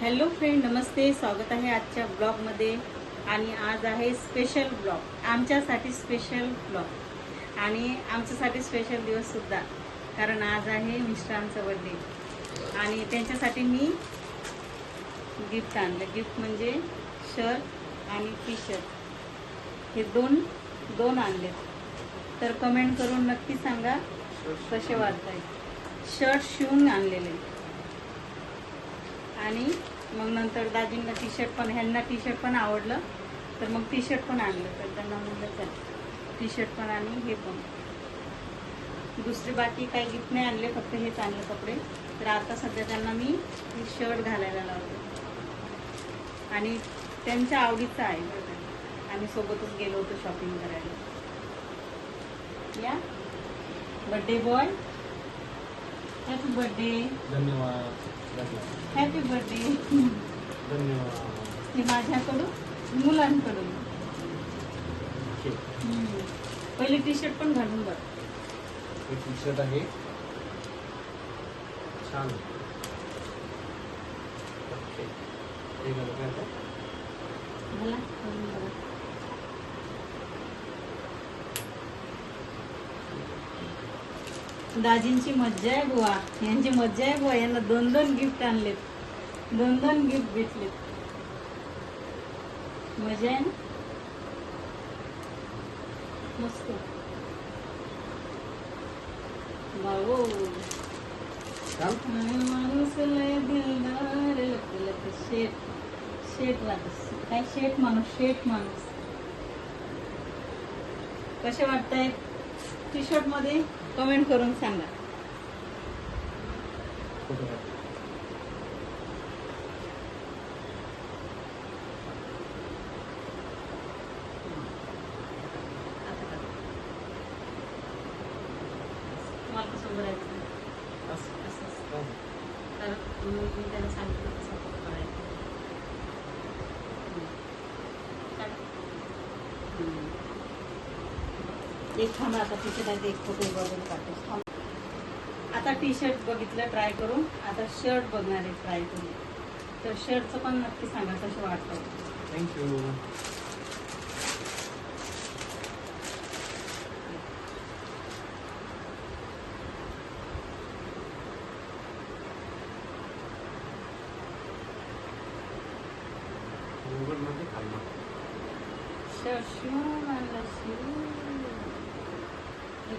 Hello friend नमस्ते. स्वागत आहे आजच्या ब्लॉगमध्ये. आणि आज आहे स्पेशल ब्लॉग. आमच्यासाठी स्पेशल ब्लॉग. आणि आमच्यासाठी स्पेशल दिवससुद्धा कारण आज आहे मिस्टरांचा बड्डे आणि त्यांच्यासाठी मी गिफ्ट आणलं. गिफ्ट म्हणजे शर्ट आणि टी शर्ट हे दोन दोन आणले तर कमेंट करून नक्की सांगा कसे वाटत शर्ट शिवून आणलेले. आणि मग नंतर दाजींना टी शर्ट पण ह्यांना टी शर्ट पण आवडलं. तर मग टी शर्ट पण आणलं. तर त्यांना म्हणलं चल टी शर्ट पण आणि हे पण. दुसरी बाकी काही गिफ्ट नाही आणले फक्त हेच आणले कपडे. तर आता सध्या त्यांना मी हे शर्ट घालायला लावले आणि त्यांच्या आवडीचं आहे आम्ही सोबतच गेलो होतो शॉपिंग करायला. या. बड्डे बॉय हॅपी बड्डे धन्यवाद. हॅपी बर्थडे धन्यवाद. हे माझ्याकडून मुलांकडून. पहिले टी शर्ट पण घालून बघ. टी शर्ट आहे. छान. ओके हे? मला घालून बघा. दाजींची मज्जा आहे बुवा. यांची मज्जा आहे बुवा. यांना दोन दोन गिफ्ट आणलेत. दोन दोन गिफ्ट भेटलेत. मजा आहे ना? मस्त. भाऊ. माणूस लय दिलदार लक शेट शेट माणूस काय शेट माणूस? शेट माणूस. कसे वाटताय टी शर्टमध्ये कमेंट करून सांगा फोटो काढ. मला कसं करायचं असं. असं हा. तर मग मी त्याला सांगितलं कसं फोटो काढायचा हम्म. काढ. हम्म. एक थांबा आता तिथे नाही एक फोटो बघून काढतो. आता टी शर्ट बघितलं ट्राय करून. आता शर्ट बघणार आहे ट्राय करून. तर शर्टचं पण नक्की सांगा कसं वाटतं? थँक्यू शर्ट शिवून आणलं शिवून.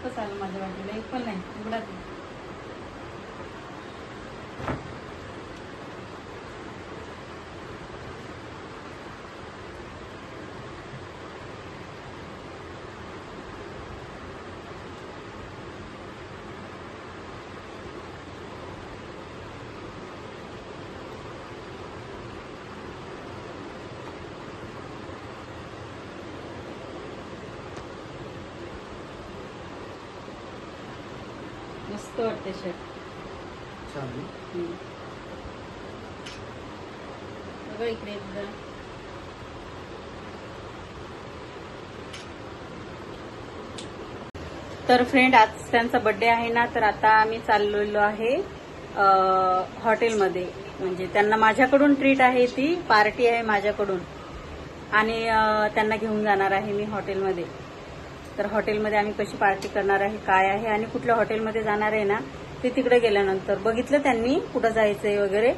एकच आलं माझ्या वाटीला एक वाटते शर्ट. बघा इकडे एकदा. तर फ्रेंड आज त्यांचा बर्थडे आहे ना तर आता आम्ही चाललेलो आहे हॉटेलमध्ये. म्हणजे त्यांना माझ्याकडून ट्रीट आहे ती पार्टी आहे माझ्याकडून. आणि त्यांना घेऊन जाणार आहे मी हॉटेलमध्ये. तर हॉटेलमध्ये आम्ही कशी पार्टी करणार आहे काय आहे आणि कुठल्या हॉटेलमध्ये जाणार आहे ना ते तिकडे गेल्यानंतर. बघितलं त्यांनी कुठं जायचंय वगैरे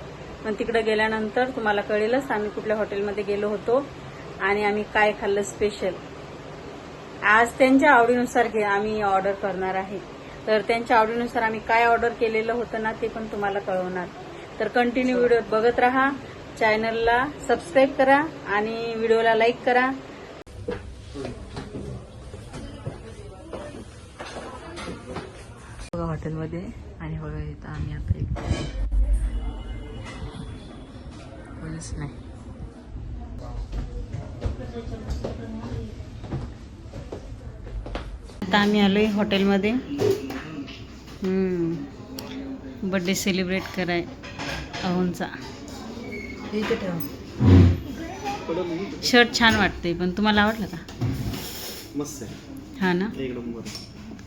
पण तिकडे गेल्यानंतर तुम्हाला कळेलच आम्ही कुठल्या हॉटेलमध्ये गेलो होतो आणि आम्ही काय खाल्लं स्पेशल आज त्यांच्या आवडीनुसार घे आम्ही ऑर्डर करणार आहे. तर त्यांच्या आवडीनुसार आम्ही काय ऑर्डर केलेलं होतं ना ते पण तुम्हाला कळवणार. तर कंटिन्यू व्हिडिओ बघत राहा चॅनलला सबस्क्राईब करा आणि व्हिडिओला लाईक करा. हॉटेलमध्ये आणि बघा इथं आम्ही आता एक कोणीच नाही. आता आम्ही आलोय हॉटेलमध्ये. बड्डे सेलिब्रेट कराय अहोंचा. इथे ठेवा. शर्ट छान वाटते पण तुम्हाला आवडलं का? मस्त आहे. हा ना?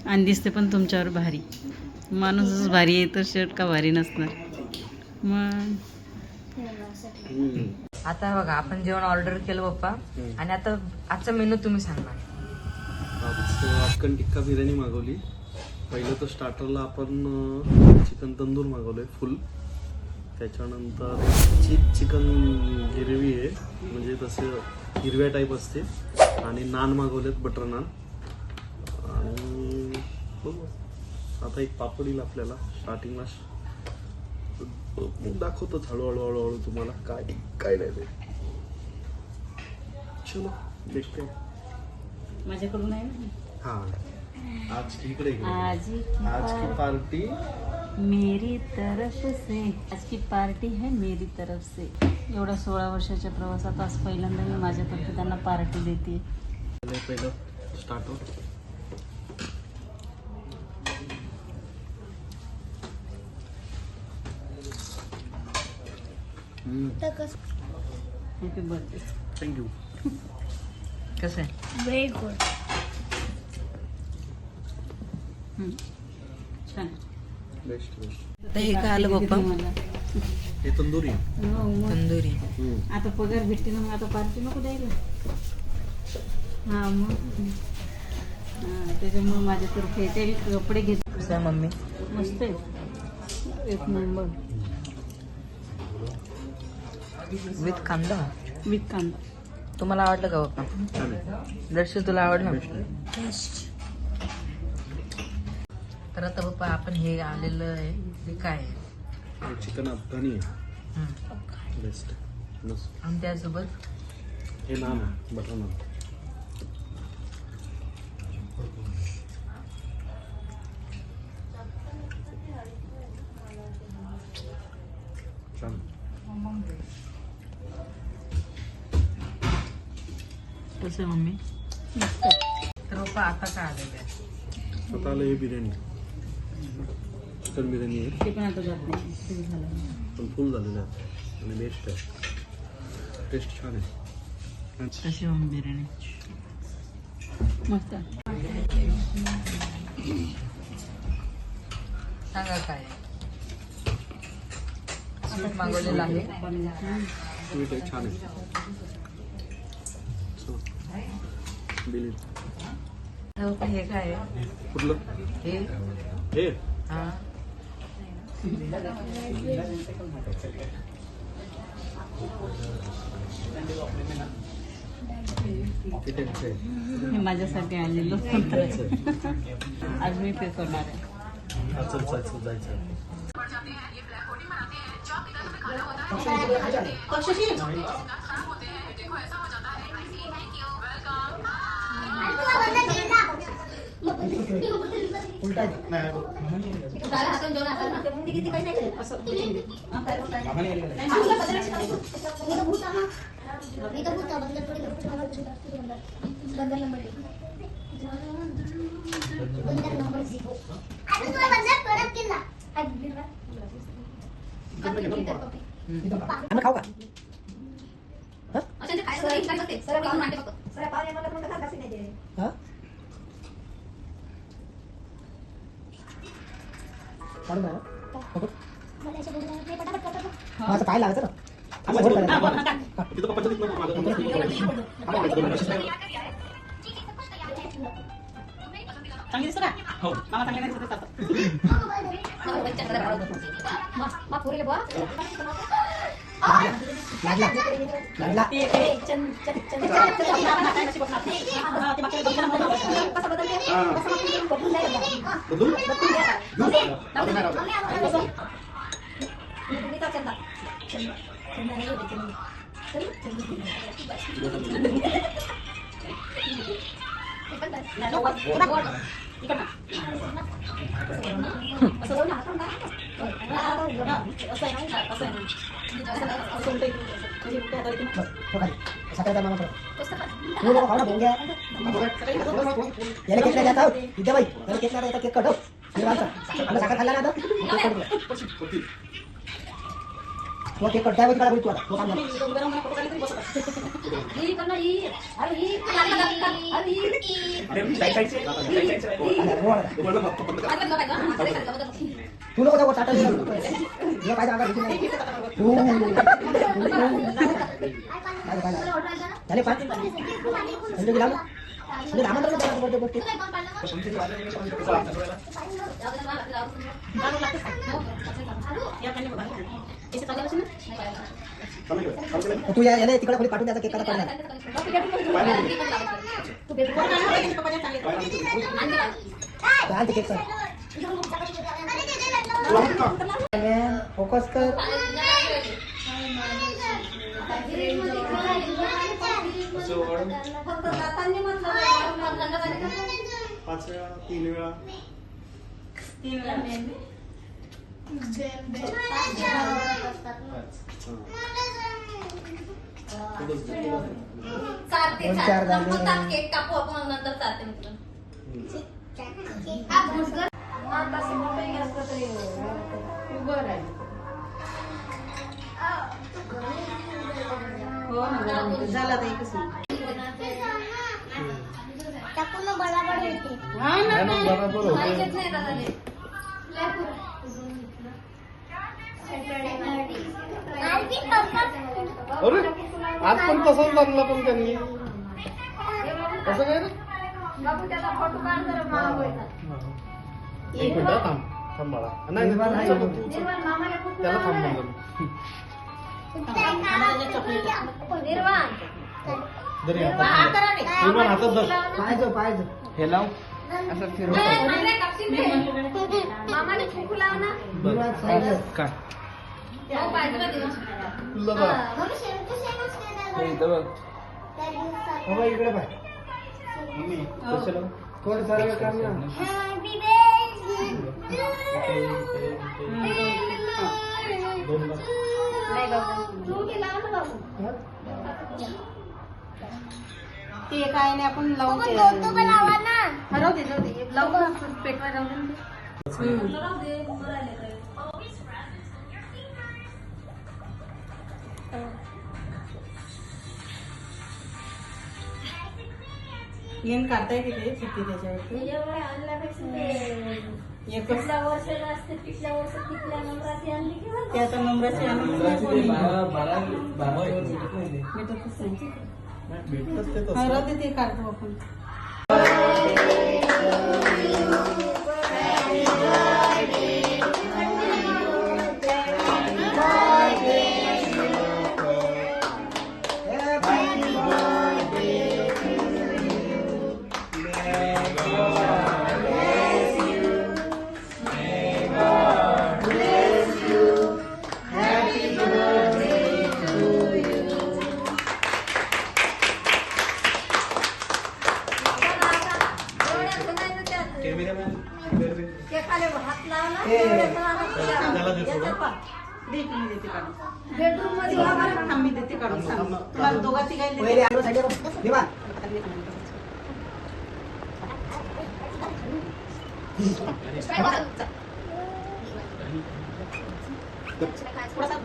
आणि दिसते पण तुमच्यावर भारी. माणूसच भारी आहे तर शर्ट का भारी नसणार. मग. आता बघा आपण जेवण ऑर्डर केलं पप्पा. आणि आता आजचा मेनू तुम्ही सांगा. अक्कन टिक्का बिर्याणी मागवली. पहिलं तर स्टार्टरला आपण चिकन तंदूर मागवलंय फुल त्याच्यानंतर चीज चिकन गिरवी आहे. म्हणजे तसं हिरव्या टाईप असते. आणि नान मागवलेत बटर नान आणि बघू आता एक पापड येईल आपल्याला स्टार्टिंगला दाखवतोच हळूहळू हळूहळू तुम्हाला काय काय नाही ते. चलो देखते. माझ्याकडून आहे ना? हाँ. आज की इकडे इकडे. आज की आज की पार्टी. मेरी तरफ से. आज की पार्टी है मेरी तरफ से. एवढ्या सोळा वर्षाच्या प्रवासात आज पहिल्यांदा मी माझ्यातर्फे त्यांना पार्टी देते. पहिलं स्टार्ट हॅपी बर्थडे थँक्यू कसं आहे व्हेरी गुड छान बेस्ट बेस्ट तर हे काय आलं पप्पा मला हे तंदुरी आहे. हो, मग. तंदुरी हम्म. आता पगार भेटते ना मग आता पार्टी नको द्यायला हा मग हा त्याच्यामुळे माझ्यातर्फे ते कपडे घेत कसं आहे मम्मी मस्त आहे एक नंबर विथ कांदा विथ कांदा तुम्हाला आवडलं का आहे दर्शन तुला आवडलं? तर आता पप्पा आपण हे आलेलं आहे. हे काय आहे? हे चिकन अफगाणी आहे. हम्म. बेस्ट मस्त. आणि त्यासोबत? हे नान आहे बटर नान. छान. कसं आहे मम्मी? पप्पा आता काय आलेलं आहे आता आलं हे बिर्याणी. चिकन बिर्याणी आहे. ते पण आता जात नाही. पण फुल झालेलं आहे. आणि बेस्ट आहे. टेस्ट छान आहे. कशी मम्मी बिर्याणी? मस्त. सांगा काय? स्वीट मागवलेलं आहे. स्वीट आहे छान आहे. हे? काय कुठलं हे हे हा हे माझ्यासाठी आलेलो आज मी पे करणार आहे उलटा आम्ही खाऊ का अच्छा ते काय सर एक लागते सर पाहुणे मला पण कसा कसे नाही चल चल जायचं माझं काय लागायचं ना असं चांगली दिसतं का हो मामा चांगली नाही दिसत आता. लागला लागला ते- ते- हा, ते मागच्या वेळी बघितलं नव्हतं. बदलू? तो खाली सकाळचा मामा परत. तू नको खाऊ ना भोंग्या याला केक नाही द्यायचा हो. विद्या बाई याला केक नाही द्यायचा केक कट हो निर्वाळचा. आम्ही साखर खाल्ला ना आता मग केक कट दिला. तो केक कट द्यावा तिकडे तू आता तो काम झालं. आला, हो आला. तू नको जाऊ टाटा दिला. तुला पाहिजे अंगावर घेशील नाही. हो. पाहिजे, पाहिजे. झाले पाच संजय गेला ना? म्हणजे दहा मिनिटं झाले बोलते, बोलते. तू या याला तिकडे खोली पाठवून द्यायचा केक काढा पडणार चालते केक सर फोकस कर पाच वेळा तीन वेळा तीन वेळा. चालते दोन चार चालते झाले. नंतर केक कापू आपण नंतर चालते मित्र हो ना झाला आता एकच मिनिट. हा ना बरोबर माहितीच नाही हे. अरे आज पण तसंच लागला पण त्यांनी कसं काय रे. एक मिनिट थांब थांब बाळा नाही त्याला थांब निर्वाण. जरी निर्वाण हातात हात करा रे. निर्वाण हातात धर. पाहिजे पाहिजे. हे लाव. कापशील रे. मामाने लाव ना. पाहिजे. काय? हो. तुला बघ. बाबा इकडे पाय. कशाला? थोडं सरळ कर ना दोन लाख. ते काय नाही आपण लावून ते- हा, राहू दे जाऊ दे लावू का आपण पेटवा राहू दे ना ते. हम्म. राहू दे, बरं आले काय. येण काढता येते ते सुट्टी त्याच्यावरती एवढे आणल्यापेक्षा ते एकच पिछल्या वर्षाला असते पिछल्या वर्षात पिछल्या नंबराची आणली की. ते आता नंबराची आणून नाही कोणी. भेटतंच ते हा, तसं. राहू दे ते काढतो आपण बेडरूममध्ये वापरा. थांब, मी देते काढून सांग तुम्हाला दोघा निवांत. थोडासा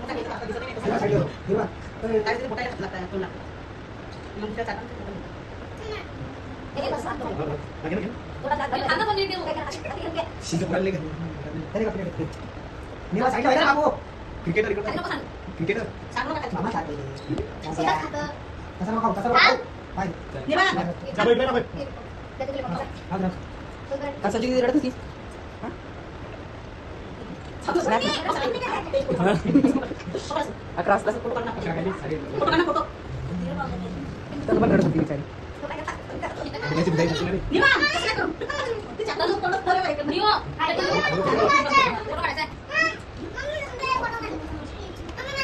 का प्लेट? निवांत साईडला व्हायला बाबू. खाली नको सांगू. खायचं. मामा खाते. खातं. तसं नको तसं नको. पाहिजे. निभा. जा बाई, जा बाई. कशाची किती रडत होतीस? अकरा ना. ना, फोटो. तर पण रडत होती बिचारी. निभा, कसं काय करू? ते चाकला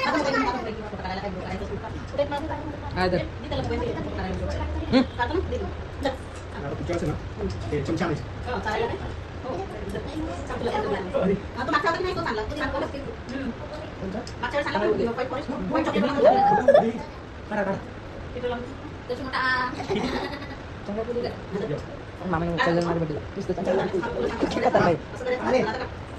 लावून तोंडात ठेवायला ऐकत नाही. नियो. फोटो काढायचा आहे. आता मोबाईल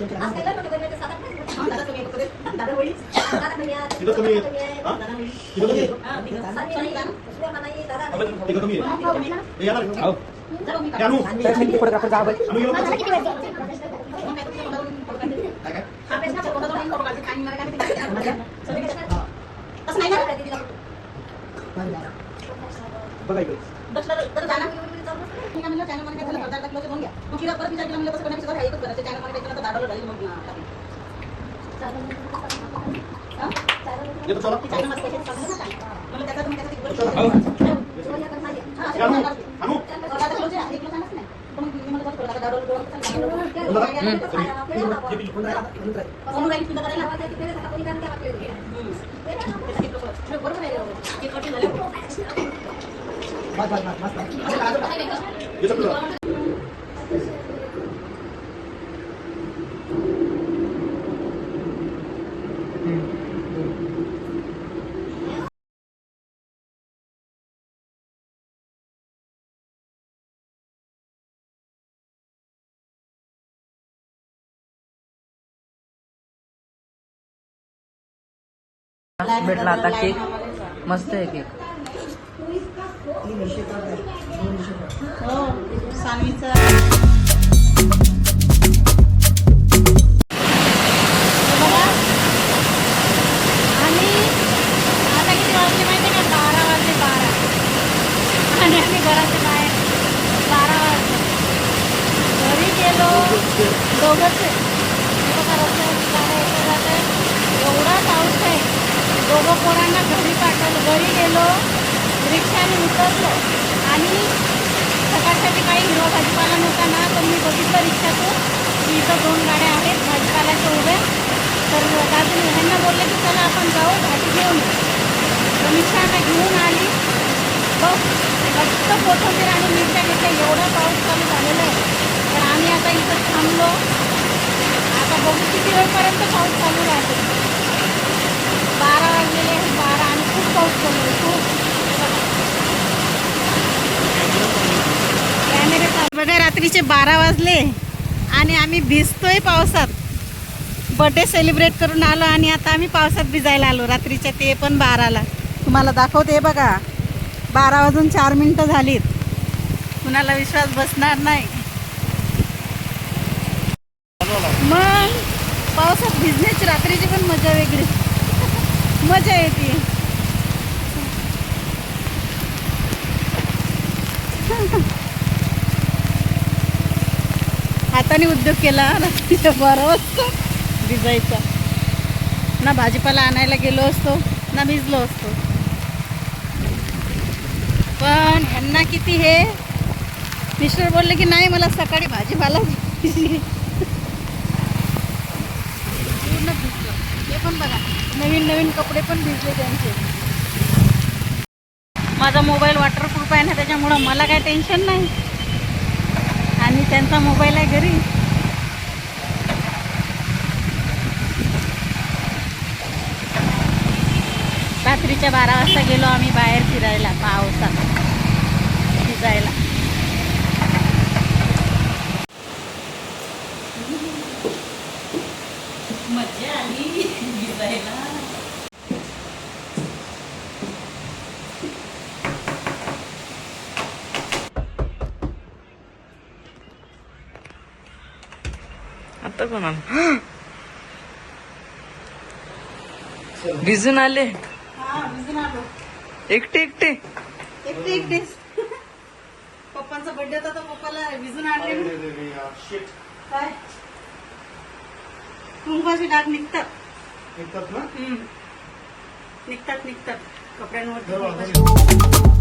मोठा आ. मामाने उचललं माझ्या बड्डे. नुसतं असं चांगलं. करायचं. अरे. आता का? हा, काढता की माहिती का? हा कॅमेरामॅन आमच्यासाठी एक स्पेशल कॅमेरामॅन फोटो काढेल तुमच्या कोण काढणार ना? तेच ना म्हणून काय शिकवे? हे तो फोटो तर बघा कसा आहे तो व्यवस्थित आहे म्हणजे तो तिच्या बड्डेला ठेवला, त्याच्या बड्डेला. अभयचा तिचा अभयच्या तिच्या याला. हा. थांब, आम्ही करू. आपण कशाला आलो? आरू बिना दाताची बिना दाताची आलो. तुला काय समजते मग? तुला काय समजते मग? हा, ते चमचे लागले. तिथं कमी आहे. हा? तिथं कमी आहे. आपण तिथं कमी आहे. हे येणार आहे. हो. हे आणू. फोटोग्राफर जा बाई आणू येऊ का? काय काय? बघा इकडे. येतो चला. हो. हे आणू. आणू. कोण राहिला? कोण राहिला? बस, बस, बस, बस, बस. येतो तुला. भेटला आता केक मस्त आहे केक. हो सानवीचा आणि आता किती वाजले माहिती का बारा वाजले बारा आणि आम्ही घराच्या बाहेर बारा वाजले घरी गेलो दोघंच आहे हे बघा रस्त्यावरची गाड्या येतं जात आहे एवढा पाऊस आहे दोघं पोरांना घरी पाठवलं घरी गेलो रिक्षाने उतरलो आणि सकाळसाठी काही हिरवा भाजीपाला नव्हता ना तर मी बघितलं रिक्षातून की इथं दोन गाड्या आहेत भाजीपाल्याच्या उभ्या तर दादू ह्यांना बोलले की चला आपण जाऊ भाजी घेऊन येऊ. घेऊन आली. बघ फक्त कोथंबीर आणि मिरच्या घेतल्या एवढा पाऊस चालू झालेला आहे. तर आम्ही आता इथं थांबलो. आता बघू किती वेळपर्यंत पाऊस चालू राहतो. बारा वाजलेले आहेत बारा आणि खूप पाऊस चालू आहे खूप. कॅमेरे बघा रात्रीचे बारा वाजले आणि आम्ही भिजतोय पावसात. बर्थडे सेलिब्रेट करून आलो आणि आता आम्ही पावसात भिजायला आलो. रात्रीच्या ते पण बाराला. तुम्हाला दाखवते बघा. बारा वाजून चार मिनटं झालीत. कुणाला विश्वास बसणार नाही. मग पावसात भिजण्याची रात्रीची पण मजा वेगळी. मजा येते. हाताने उद्योग केला. रात्रीच्या बारा वाजता. भिजायचा. ना भाजीपाला आणायला गेलो असतो ना भिजलो असतो. पण ह्यांना किती हे? मिस्टर बोलले की नाही मला सकाळी भाजीपाला पूर्ण भिजलं. हे पण बघा नवीन नवीन कपडे पण भिजले त्यांचे. माझा मोबाईल वॉटरप्रूफ आहे ना त्याच्यामुळं मला काय टेन्शन नाही. आणि त्यांचा मोबाईल आहे घरी. रात्रीच्या बारा वाजता गेलो आम्ही बाहेर फिरायला पावसात. भिजायला मजा आली. भिजायला आता कोण भिजून आले. एकटे एकटे? एकटे एकटेच पप्पांचा बर्थडे होता तर पप्पाला भिजून आणले. काय? कुंकवाची डाग निघतात. येतात ना? हम्म. निघतात निघतात. कपड्यांवरती